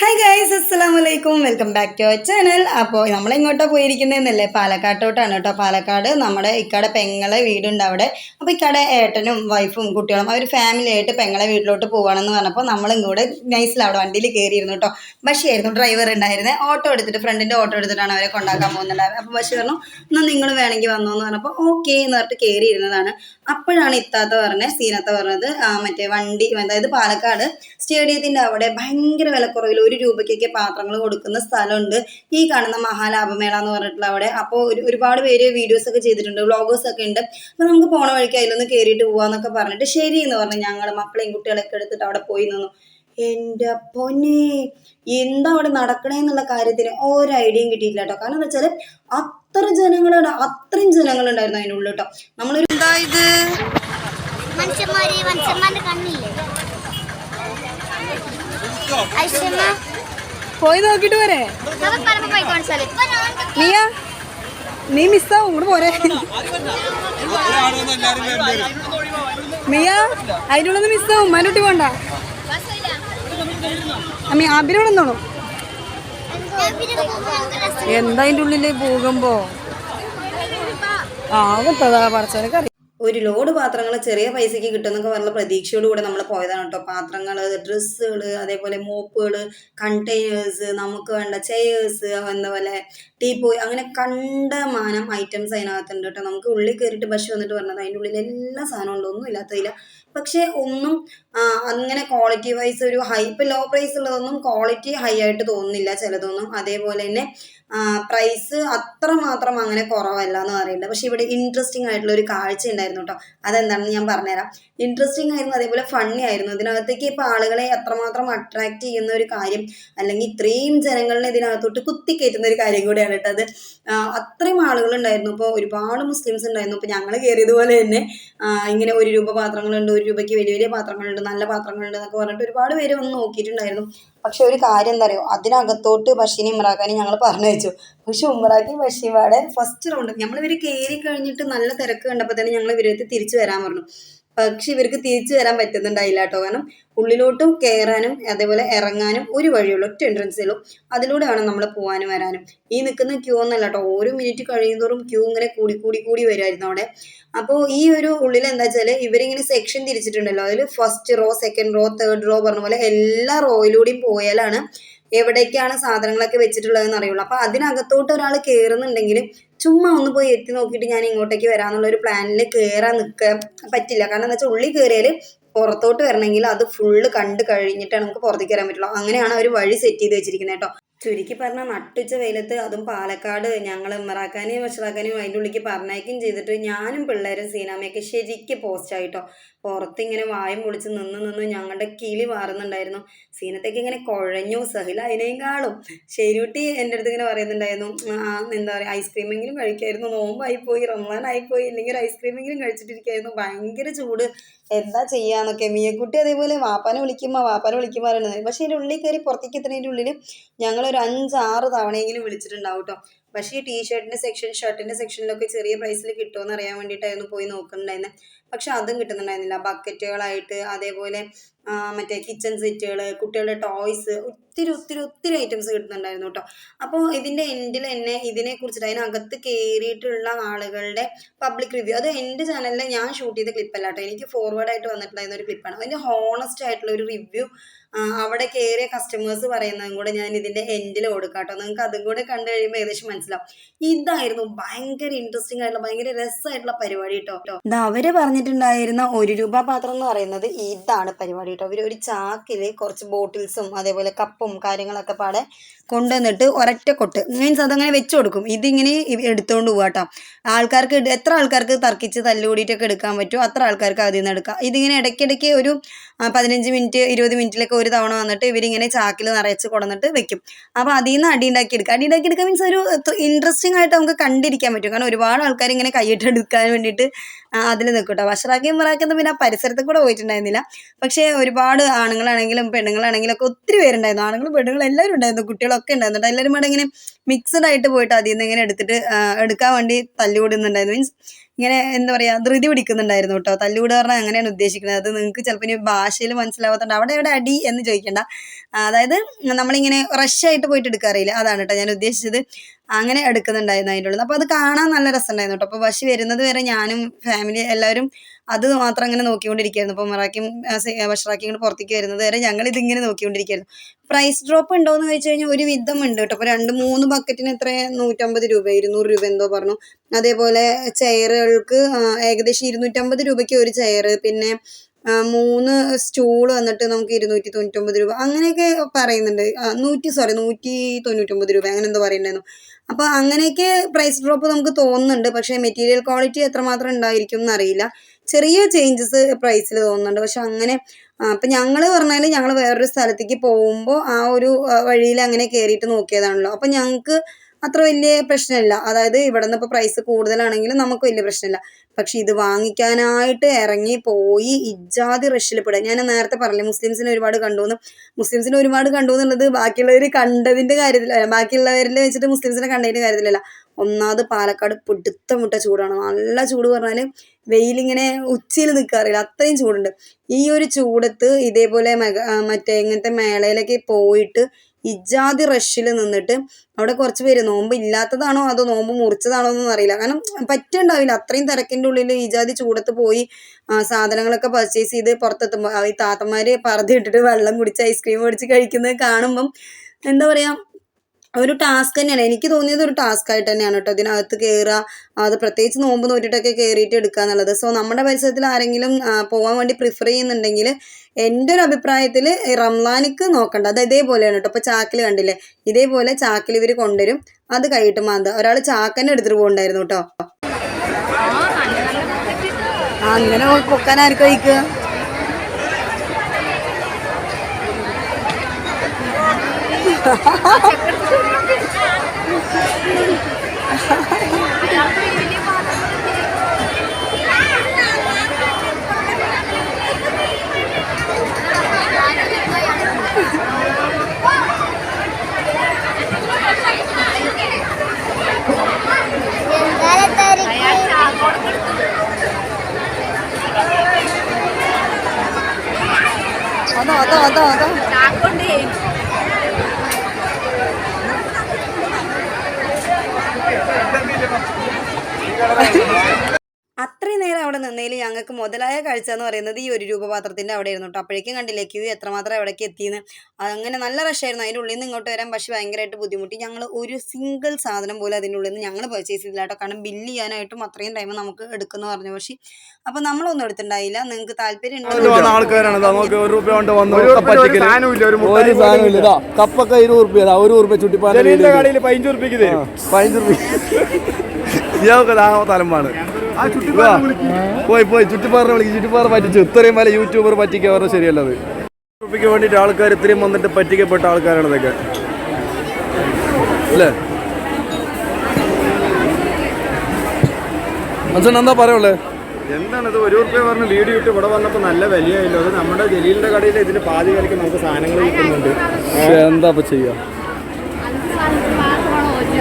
Hi guys അസ്സാം വലൈക്കും welcome back to our channel അപ്പോൾ നമ്മൾ എങ്ങോട്ടാണ് പോയിരിക്കുന്നതെന്നല്ലേ? പാലക്കാട്ടോട്ടാണ് കേട്ടോ. പാലക്കാട് നമ്മുടെ ഇക്കടെ പെങ്ങളെ വീടുണ്ട് അവിടെ. അപ്പോൾ ഇക്കടെ ഏട്ടനും വൈഫും കുട്ടികളും അവർ ഫാമിലി ആയിട്ട് പെങ്ങളെ വീട്ടിലോട്ട് പോകണമെന്ന് പറഞ്ഞപ്പോൾ നമ്മളും കൂടെ നൈസിൽ അവിടെ വണ്ടിയിൽ കയറിയിരുന്നു കേട്ടോ. ബഷിയായിരുന്നു ഡ്രൈവർ ഉണ്ടായിരുന്നത് ഓട്ടോ എടുത്തിട്ട് ഫ്രണ്ടിന്റെ ഓട്ടോ എടുത്തിട്ടാണ് അവരെ കൊണ്ടാക്കാൻ പോകുന്നുണ്ടായിരുന്നത് അപ്പോൾ ബഷി പറഞ്ഞു എന്നാൽ നിങ്ങൾ വേണമെങ്കിൽ വന്നോ എന്ന് പറഞ്ഞപ്പോൾ ഓക്കെ എന്ന് പറഞ്ഞിട്ട് കയറിയിരുന്നതാണ് അപ്പോഴാണ് ഇത്താത്ത പറഞ്ഞത് സീനത്ത പറഞ്ഞത് മറ്റേ വണ്ടി അതായത് പാലക്കാട് സ്റ്റേഡിയത്തിന്റെ അവിടെ ഭയങ്കര വിലക്കുറവിൽ ഒരു രൂപയ്ക്കൊക്കെ പാത്രങ്ങൾ കൊടുക്കുന്ന സ്ഥലമുണ്ട്. ഈ കാണുന്ന മഹാലാഭമേള എന്ന് പറഞ്ഞിട്ടുള്ള അവിടെ. അപ്പോൾ ഒരു ഒരുപാട് പേര് വീഡിയോസ് ഒക്കെ ചെയ്തിട്ടുണ്ട് വ്ളോഗേഴ്സ് ഒക്കെ ഉണ്ട്. അപ്പോൾ നമുക്ക് പോണ വഴിക്ക് അതിലൊന്ന് കയറിയിട്ട് പോവാന്നൊക്കെ പറഞ്ഞിട്ട് ശരി എന്ന് പറഞ്ഞു ഞങ്ങൾ മക്കളെയും കുട്ടികളൊക്കെ എടുത്തിട്ട് അവിടെ പോയി നിന്നു. എന്റെ പൊന്നെ എന്താ അവിടെ നടക്കണേ എന്നുള്ള കാര്യത്തിന് ഒരു ഐഡിയയും കിട്ടിയില്ല കേട്ടോ. കാരണം എന്താ വെച്ചാൽ അത്ര ജനങ്ങളുണ്ട് അത്രയും ജനങ്ങളുണ്ടായിരുന്നു അതിനുള്ളിൽ കേട്ടോ. നമ്മളൊരു എന്താ ഇത്? മനുഷ്യന്മാരെ മനുഷ്യന്മാരുടെ കണ്ണില്ലേ? പോയി നോക്കിട്ട് പോരെ. നീയ? നീ മിസ്സാവും ഇങ്ങോട്ട് പോരെ. മിയ അതിന്റെ ഉള്ളിൽ മിസ്സാവും മനുട്ടി പോണ്ട. അമ്മ അബിനോട് എന്തോണു എന്താ അതിന്റെ ഉള്ളിൽ പോകുമ്പോ? ആകത്തതാ പറച്ചവനൊക്കെ അറിയാം. ഒരു ലോഡ് പാത്രങ്ങൾ ചെറിയ പൈസക്ക് കിട്ടുമെന്നൊക്കെ പറഞ്ഞ പ്രതീക്ഷയോടുകൂടെ നമ്മൾ പോയതാണ് കേട്ടോ പാത്രങ്ങൾ ഡ്രസ്സുകൾ അതേപോലെ മോപ്പുകൾ കണ്ടെയ്നേഴ്സ് നമുക്ക് വേണ്ട ചെയേഴ്സ് എന്താ പോലെ ടീ പോയി അങ്ങനെ കണ്ടമാനം ഐറ്റംസ് അതിനകത്തുണ്ട് കേട്ടോ നമുക്ക് ഉള്ളിൽ കയറിയിട്ട് ബസ് വന്നിട്ട് പറഞ്ഞത്. അതിന്റെ ഉള്ളിൽ എല്ലാ സാധനവും ഉണ്ട് ഒന്നും ഇല്ലാത്തതില്ല. പക്ഷേ ഒന്നും അങ്ങനെ ക്വാളിറ്റി വൈസ് ഒരു ഹൈ ലോ പ്രൈസ് ഉള്ളതൊന്നും ക്വാളിറ്റി ഹൈ ആയിട്ട് തോന്നുന്നില്ല ചിലതൊന്നും. അതേപോലെ തന്നെ പ്രൈസ് അത്ര മാത്രം അങ്ങനെ കുറവല്ല എന്ന് പറയുന്നുണ്ട്. പക്ഷെ ഇവിടെ ഇൻട്രസ്റ്റിംഗ് ആയിട്ടുള്ള ഒരു കാഴ്ച ഉണ്ടായിരുന്നു കേട്ടോ അതെന്താണെന്ന് ഞാൻ പറഞ്ഞുതരാം. ഇൻട്രസ്റ്റിംഗ് ആയിരുന്നു അതേപോലെ ഫണ്ണി ആയിരുന്നു. ഇതിനകത്തേക്ക് ഇപ്പോൾ ആളുകളെ അത്രമാത്രം അട്രാക്ട് ചെയ്യുന്ന ഒരു കാര്യം അല്ലെങ്കിൽ ഇത്രയും ജനങ്ങളിനെ ഇതിനകത്തോട്ട് കുത്തിക്കയറ്റുന്ന ഒരു കാര്യം കൂടിയാണ് കേട്ടോ അത്. ആളുകൾ ആളുകളുണ്ടായിരുന്നു. ഇപ്പോൾ ഒരുപാട് മുസ്ലിംസ് ഉണ്ടായിരുന്നു. ഇപ്പോൾ ഞങ്ങൾ കയറിയതുപോലെ തന്നെ ഇങ്ങനെ ഒരു രൂപ പാത്രങ്ങളുണ്ട് ഒരു രൂപയ്ക്ക് വലിയ വലിയ പാത്രങ്ങളുണ്ട് നല്ല പാത്രങ്ങളുണ്ട് എന്നൊക്കെ പറഞ്ഞിട്ട് ഒരുപാട് പേര് വന്ന് നോക്കിയിട്ടുണ്ടായിരുന്നു. പക്ഷെ ഒരു കാര്യം എന്താ പറയുക അതിനകത്തോട്ട് ബഷീനെ ഇമ്രാക്കാനെ ഞങ്ങൾ പറഞ്ഞു വെച്ചു. പക്ഷെ ഉമ്രാക്കി ബഷീവാടെ ഫസ്റ്റ് റൗണ്ട് നമ്മൾ ഇവർ കയറി കഴിഞ്ഞിട്ട് നല്ല തിരക്ക് കണ്ടപ്പോൾ തന്നെ ഞങ്ങൾ ഇവരടുത്ത് തിരിച്ചു വരാൻ പറഞ്ഞു. പക്ഷെ ഇവർക്ക് തിരിച്ചു വരാൻ പറ്റുന്നുണ്ടായില്ല കേട്ടോ. കാരണം ഉള്ളിലോട്ടും കയറാനും അതേപോലെ ഇറങ്ങാനും ഒരു വഴിയുള്ളൂ. ഒറ്റ എൻട്രൻസേ ഉള്ളൂ. അതിലൂടെ വേണം നമ്മൾ പോകാനും വരാനും. ഈ നിൽക്കുന്ന ക്യൂ ഒന്നല്ല കേട്ടോ. ഓരോ മിനിറ്റ് കഴിയുന്നതോറും ക്യൂ ഇങ്ങനെ കൂടി കൂടി കൂടി വരുമായിരുന്നു അവിടെ. അപ്പോൾ ഈ ഒരു ഉള്ളിൽ എന്താ വെച്ചാൽ ഇവരിങ്ങനെ സെക്ഷൻ തിരിച്ചിട്ടുണ്ടല്ലോ. അതിൽ first row second row third row പറഞ്ഞ പോലെ എല്ലാ റോയിലൂടെയും പോയാലാണ് എവിടേക്കാണ് സാധനങ്ങളൊക്കെ വെച്ചിട്ടുള്ളതെന്ന് അറിയുള്ളൂ. അപ്പോൾ അതിനകത്തോട്ട് ഒരാൾ കയറുന്നുണ്ടെങ്കിൽ ചുമ്മാ ഒന്ന് പോയി എത്തി നോക്കിയിട്ട് ഞാൻ ഇങ്ങോട്ടേക്ക് വരാന്നുള്ള ഒരു പ്ലാനിൽ കയറാൻ നിൽക്കാൻ പറ്റില്ല. കാരണം എന്താ വെച്ചാൽ ഉള്ളിൽ കയറിയാൽ പുറത്തോട്ട് വരണമെങ്കിൽ അത് ഫുള്ള് കണ്ട് കഴിഞ്ഞിട്ടാണ് നമുക്ക് പുറത്തേക്ക് വരാൻ പറ്റുള്ളൂ. അങ്ങനെയാണ് അവർ വഴി സെറ്റ് ചെയ്ത് വെച്ചിരിക്കുന്നത് കേട്ടോ ചുരുക്കി പറഞ്ഞാൽ നട്ടുച്ച വെയിലത്ത് അതും പാലക്കാട് ഞങ്ങൾ ഇമ്മറാക്കാനെയും വഷറാക്കാനെയും അതിന്റെ ഉള്ളിലേക്ക് പറഞ്ഞയക്കും ചെയ്തിട്ട് ഞാനും പിള്ളേരും സീനാമയൊക്കെ ശരിക്കും പോസ്റ്റായിട്ടോ പുറത്തിങ്ങനെ വായും പൊളിച്ച് നിന്ന് നിന്ന് ഞങ്ങളുടെ കിളി മാറുന്നുണ്ടായിരുന്നു. സീനത്തേക്ക് ഇങ്ങനെ കുഴഞ്ഞു. അതിനെയും കാണും. ശരിക്കുട്ടി എന്റെ അടുത്ത് ഇങ്ങനെ പറയുന്നുണ്ടായിരുന്നു. ആ, എന്താ പറയുക ഐസ്ക്രീമെങ്കിലും കഴിക്കായിരുന്നു. നോമ്പായിപ്പോയി റമദാനായിപ്പോയി ഇല്ലെങ്കിൽ ഐസ്ക്രീമെങ്കിലും കഴിച്ചിട്ടിരിക്കായിരുന്നു. ഭയങ്കര ചൂട്. എന്താ ചെയ്യാന്നൊക്കെ. മിയക്കുട്ടി അതേപോലെ വാപ്പാനെ വിളിക്കുമ്പോൾ വാപ്പാനെ വിളിക്കുമ്പോൾ പക്ഷേ ഇതിന്റെ ഉള്ളിൽ കയറി പുറത്തേക്ക് എത്തുന്നതിന്റെ ഉള്ളിൽ ഞങ്ങളൊരു അഞ്ചാറ് തവണയെങ്കിലും വിളിച്ചിട്ടുണ്ടാവും കേട്ടോ പക്ഷേ ഈ ടീഷർട്ടിന്റെ സെക്ഷൻ ഷർട്ടിന്റെ സെക്ഷനിലൊക്കെ ചെറിയ പ്രൈസിൽ കിട്ടുമെന്ന് അറിയാൻ വേണ്ടിയിട്ടായിരുന്നു പോയി നോക്കുന്നുണ്ടായിരുന്നത് പക്ഷെ അതും കിട്ടുന്നുണ്ടായിരുന്നില്ല. ബക്കറ്റുകളായിട്ട് അതേപോലെ മറ്റേ കിച്ചൺ സെറ്റുകൾ കുട്ടികളുടെ ടോയ്സ് ഒത്തിരി ഒത്തിരി ഒത്തിരി ഐറ്റംസ് കിട്ടുന്നുണ്ടായിരുന്നു കേട്ടോ അപ്പോൾ ഇതിന്റെ എൻഡിൽ തന്നെ ഇതിനെ കുറിച്ചിട്ട് അതിനകത്ത് കയറിയിട്ടുള്ള ആളുകളുടെ പബ്ലിക് റിവ്യൂ അത് എന്റെ ചാനലിൽ ഞാൻ ഷൂട്ട് ചെയ്ത ക്ലിപ്പല്ല കേട്ടോ എനിക്ക് ഫോർവേഡ് ആയിട്ട് വന്നിട്ടുണ്ടായിരുന്ന ഒരു ക്ലിപ്പാണ് അതിന്റെ ഹോണസ്റ്റ് ആയിട്ടുള്ള ഒരു റിവ്യൂ അവിടെ കയറിയ കസ്റ്റമേഴ്സ് പറയുന്നതും കൂടെ ഞാൻ ഇതിന്റെ എൻഡിൽ കൊടുക്കാം കേട്ടോ നിങ്ങൾക്ക് അതും കൂടെ കണ്ടു കഴിയുമ്പോൾ ഏകദേശം മനസ്സിലാവും. ഇതായിരുന്നു ഭയങ്കര ഇൻട്രസ്റ്റിംഗ് ആയിട്ടുള്ള ഭയങ്കര രസമായിട്ടുള്ള പരിപാടി കേട്ടോ കേട്ടോ അവർ പറഞ്ഞിട്ടുണ്ടായിരുന്ന ഒരു രൂപ പാത്രം എന്ന് പറയുന്നത് ഇതാണ് പരിപാടി കേട്ടോ അവർ ഒരു ചാക്കിൽ കുറച്ച് ബോട്ടിൽസും അതേപോലെ കപ്പും കാര്യങ്ങളൊക്കെ പാടെ കൊണ്ടുവന്നിട്ട് ഒരറ്റ കൊട്ട്. മീൻസ് അതങ്ങനെ വെച്ച് കൊടുക്കും. ഇതിങ്ങനെ എടുത്തുകൊണ്ട് പോകാം കേട്ടോ ആൾക്കാർക്ക് എത്ര ആൾക്കാർക്ക് തർക്കിച്ച് തല്ലുകൂടിയിട്ടൊക്കെ എടുക്കാൻ പറ്റുമോ അത്ര ആൾക്കാർക്ക് അതിൽ നിന്ന് എടുക്കാം. ഇതിങ്ങനെ ഇടയ്ക്കിടയ്ക്ക് ഒരു പതിനഞ്ച് മിനിറ്റ് ഇരുപത് മിനിറ്റിലൊക്കെ ഒരു തവണ വന്നിട്ട് ഇവരിങ്ങനെ ചാക്കിൽ നിറച്ച് കൊടന്നിട്ട് വെക്കും. അപ്പോൾ അതിൽ നിന്ന് അടി ഉണ്ടാക്കി എടുക്കുക അടി ഉണ്ടാക്കി എടുക്കുക മീൻസ് ഒരു ഇൻട്രസ്റ്റിംഗ് ആയിട്ട് നമുക്ക് കണ്ടിരിക്കാൻ പറ്റും. കാരണം ഒരുപാട് ആൾക്കാർ ഇങ്ങനെ കൈയിട്ട് എടുക്കാൻ വേണ്ടിയിട്ട് അതിൽ നിൽക്കും കേട്ടോ വഷറാക്കിയും മറാക്കിയൊന്നും പിന്നെ ആ പരിസരത്ത് കൂടെ പോയിട്ടുണ്ടായിരുന്നില്ല. പക്ഷേ ഒരുപാട് ആണുങ്ങളാണെങ്കിലും പെണ്ണുങ്ങളാണെങ്കിലും ഒക്കെ ഒത്തിരി പേരുണ്ടായിരുന്നു. ആണുങ്ങളും പെണ്ണുങ്ങളും എല്ലാവരും ഉണ്ടായിരുന്നു കുട്ടികളൊക്കെ. ഉണ്ടായിരുന്നു കേട്ടോ. എല്ലാവരും കൂടെ ഇങ്ങനെ മിക്സഡ് ആയിട്ട് പോയിട്ട് അതിൽ നിന്ന് ഇങ്ങനെ എടുത്തിട്ട് എടുക്കാൻ വേണ്ടി തല്ലുകൂടുന്നുണ്ടായിരുന്നു മീൻസ് ഇങ്ങനെ എന്താ പറയുക ധൃതി പിടിക്കുന്നുണ്ടായിരുന്നു കേട്ടോ. തല്ലുകൂട് പറഞ്ഞാൽ അങ്ങനെയാണ് ഉദ്ദേശിക്കുന്നത്. അത് നിങ്ങൾക്ക് ചിലപ്പോൾ ഇനി ഭാഷയിൽ മനസ്സിലാവാത്തതുകൊണ്ട് അവിടെ എവിടെ അടി എന്ന് ചോദിക്കേണ്ട. അതായത് നമ്മളിങ്ങനെ റഷ് ആയിട്ട് പോയിട്ട് എടുക്കാറില്ല. അതാണ് കേട്ടോ ഞാൻ ഉദ്ദേശിച്ചത്. അങ്ങനെ എടുക്കുന്നുണ്ടായിരുന്നു അതിന്റെ ഉള്ളിൽ. അപ്പോൾ അത് കാണാൻ നല്ല രസമുണ്ടായിരുന്നു കേട്ടോ. അപ്പോൾ ബഷി വരുന്നത് വരെ ഞാനും ഫാമിലി എല്ലാവരും അത് മാത്രം അങ്ങനെ നോക്കിക്കൊണ്ടിരിക്കുകയായിരുന്നു. അപ്പോൾ മറാക്കിയും ബഷറാക്കിയും കൂടെ പുറത്തേക്ക് വരുന്നത് വരെ ഞങ്ങൾ ഇതിങ്ങനെ നോക്കിക്കൊണ്ടിരിക്കുകയായിരുന്നു. പ്രൈസ് ഡ്രോപ്പ് ഉണ്ടോ എന്ന് ചോദിച്ചു കഴിഞ്ഞാൽ ഒരു വിധം ഉണ്ട് കേട്ടോ. അപ്പോൾ രണ്ട് മൂന്ന് ബക്കറ്റിന് എത്ര നൂറ്റമ്പത് രൂപ ഇരുന്നൂറ് രൂപ എന്തോ പറഞ്ഞു. അതേപോലെ ചെയറുകൾക്ക് ഏകദേശം ഇരുന്നൂറ്റമ്പത് രൂപയ്ക്ക് ഒരു ചെയർ പിന്നെ മൂന്ന് സ്റ്റൂൾ വന്നിട്ട് നമുക്ക് ഇരുന്നൂറ്റി തൊണ്ണൂറ്റൊമ്പത് രൂപ അങ്ങനെയൊക്കെ പറയുന്നുണ്ട്. നൂറ്റി സോറി നൂറ്റി തൊണ്ണൂറ്റൊമ്പത് രൂപ. അങ്ങനെ എന്തോ പറയുന്നുണ്ടായിരുന്നു. അപ്പോൾ അങ്ങനെയൊക്കെ പ്രൈസ് ഡ്രോപ്പ് നമുക്ക് തോന്നുന്നുണ്ട്. പക്ഷേ മെറ്റീരിയൽ ക്വാളിറ്റി എത്രമാത്രം ഉണ്ടായിരിക്കും എന്നറിയില്ല. ചെറിയ ചേഞ്ചസ് പ്രൈസിൽ തോന്നുന്നുണ്ട്. പക്ഷെ അങ്ങനെ അപ്പം ഞങ്ങൾ പറഞ്ഞാൽ ഞങ്ങൾ വേറൊരു സ്ഥലത്തേക്ക് പോകുമ്പോൾ ആ ഒരു വഴിയിൽ അങ്ങനെ കയറിയിട്ട് നോക്കിയതാണല്ലോ. അപ്പം ഞങ്ങൾക്ക് അത്ര വലിയ പ്രശ്നമില്ല. അതായത് ഇവിടെ നിന്ന് ഇപ്പോൾ പ്രൈസ് കൂടുതലാണെങ്കിലും നമുക്ക് വലിയ പ്രശ്നമില്ല. പക്ഷെ ഇത് വാങ്ങിക്കാനായിട്ട് ഇറങ്ങി പോയി ഇജാതി റഷിൽ പെടുക ഞാൻ നേരത്തെ പറഞ്ഞു മുസ്ലിംസിനെ ഒരുപാട് കണ്ടു എന്ന്. മുസ്ലിംസിനെ ഒരുപാട് കണ്ടു എന്നുള്ളത് ബാക്കിയുള്ളവർ കണ്ടതിന്റെ കാര്യത്തിലല്ല ബാക്കിയുള്ളവരിൽ വെച്ചിട്ട് മുസ്ലിംസിനെ കണ്ടതിന്റെ കാര്യത്തിലല്ല. ഒന്നാമത് പാലക്കാട് പിടുത്തം മുട്ട ചൂടാണ്. നല്ല ചൂട് പറഞ്ഞാൽ വെയിലിങ്ങനെ ഉച്ചയിൽ നിൽക്കാറില്ല അത്രയും ചൂടുണ്ട്. ഈ ഒരു ചൂടത്ത് ഇതേപോലെ മറ്റേ ഇങ്ങനത്തെ മേളയിലൊക്കെ പോയിട്ട് ഇജാതി റഷിൽ നിന്നിട്ട് അവിടെ കുറച്ച് പേര് നോമ്പ് ഇല്ലാത്തതാണോ അതോ നോമ്പ് മുറിച്ചതാണോ എന്നൊന്നും അറിയില്ല. കാരണം പറ്റുണ്ടാവില്ല. അത്രയും തിരക്കിന്റെ ഉള്ളിൽ ഇജാതി ചൂടത്ത് പോയി സാധനങ്ങളൊക്കെ പർച്ചേസ് ചെയ്ത് പുറത്തെത്തുമ്പോൾ ഈ താത്തമാര് പറഞ്ഞിട്ടിട്ട് വെള്ളം കുടിച്ച് ഐസ്ക്രീം മേടിച്ച് കഴിക്കുന്നത് കാണുമ്പം എന്താ പറയുക ഒരു ടാസ്ക് തന്നെയാണ്. എനിക്ക് തോന്നിയത് ഒരു ടാസ്ക് ആയിട്ട് തന്നെയാണ് കേട്ടോ. ഇതിനകത്ത് കയറുക അത് പ്രത്യേകിച്ച് നോമ്പ് നോറ്റിട്ടൊക്കെ കയറിയിട്ട് എടുക്കുക എന്നുള്ളത്. സോ നമ്മുടെ പരിസരത്തിൽ ആരെങ്കിലും പോകാൻ വേണ്ടി പ്രിഫർ ചെയ്യുന്നുണ്ടെങ്കിൽ എന്റെ ഒരു അഭിപ്രായത്തിൽ റംലാനിക്ക് നോക്കണ്ട. അത് ഇതേപോലെയാണ് കേട്ടോ. ഇപ്പോൾ ചാക്കിൽ കണ്ടില്ലേ? ഇതേപോലെ ചാക്കിൽ ഇവർ കൊണ്ടുവരും. അത് കഴിയിട്ട് മാന്ത. ഒരാൾ ചാക്കന്നെ എടുത്തിട്ട് പോകുന്നുണ്ടായിരുന്നു കേട്ടോ. അങ്ങനെ പൊക്കാനായിരിക്കും കഴിക്കുക? അതോ അതോ അതോ അത്രയും നേരം അവിടെ നിന്നതിൽ ഞങ്ങൾക്ക് മുതലായ കാഴ്ച എന്ന് പറയുന്നത് ഈ ഒരു രൂപ പാത്രത്തിന്റെ അവിടെ ആയിരുന്നു കേട്ടോ. അപ്പോഴേക്കും കണ്ടില്ലേ ക്യൂ എത്രമാത്രം എവിടേക്ക് എത്തിയെന്ന് അങ്ങനെ നല്ല റഷായിരുന്നു അതിന്റെ ഉള്ളിൽ നിന്ന് ഇങ്ങോട്ട് വരാൻ പക്ഷേ ഭയങ്കരമായിട്ട് ബുദ്ധിമുട്ടി. ഞങ്ങൾ ഒരു സിംഗിൾ സാധനം പോലും അതിന്റെ ഉള്ളിൽ നിന്ന് ഞങ്ങൾ പർച്ചേസ് ചെയ്തില്ല കേട്ടോ. കാരണം ബില്ല് ചെയ്യാനായിട്ടും അത്രയും ടൈം നമുക്ക് എടുക്കുന്നു പറഞ്ഞു പക്ഷേ അപ്പം നമ്മളൊന്നും എടുത്തിട്ടുണ്ടായില്ല. നിങ്ങൾക്ക് താല്പര്യം കപ്പൊക്കെ ഇരുപത് റുപ്യ ഇതാ. ഒരു റുപ്യ ചുട്ടിപ്പാൻ പതിനഞ്ച് തരും. പതിനഞ്ച് റുപ്യ. തലമ്പാണ്. പോയി പോയി. ചുറ്റിപ്പാറിനെ വിളിക്കും. ചുറ്റുപാറ പറ്റിച്ചു. ഇത്രയും വലിയ യൂട്യൂബർ പറ്റിക്കാൻ പറഞ്ഞാൽ ശരിയല്ലത് ഗ്രൂപ്പിക്ക് വേണ്ടിയിട്ട് ആൾക്കാർ ഇത്രയും വന്നിട്ട് പറ്റിക്കപ്പെട്ട ആൾക്കാരാണ് ഇതൊക്കെ. അല്ലേ? മനസ്സിലാ എന്താ പറയുള്ളേ? എന്താണിത് ഒരു റുപ്യ പറഞ്ഞ് വീഡിയോ ഇട്ട് ഇവിടെ വന്നപ്പോൾ നല്ല വിലയായില്ലോ. അത് നമ്മുടെ ജലീലിന്റെ കടയിൽ ഇതിന് പാതി വിലയ്ക്ക് നമുക്ക് സാധനങ്ങൾ കിട്ടുന്നുണ്ട്. എന്താ ഇപ്പൊ ചെയ്യാ?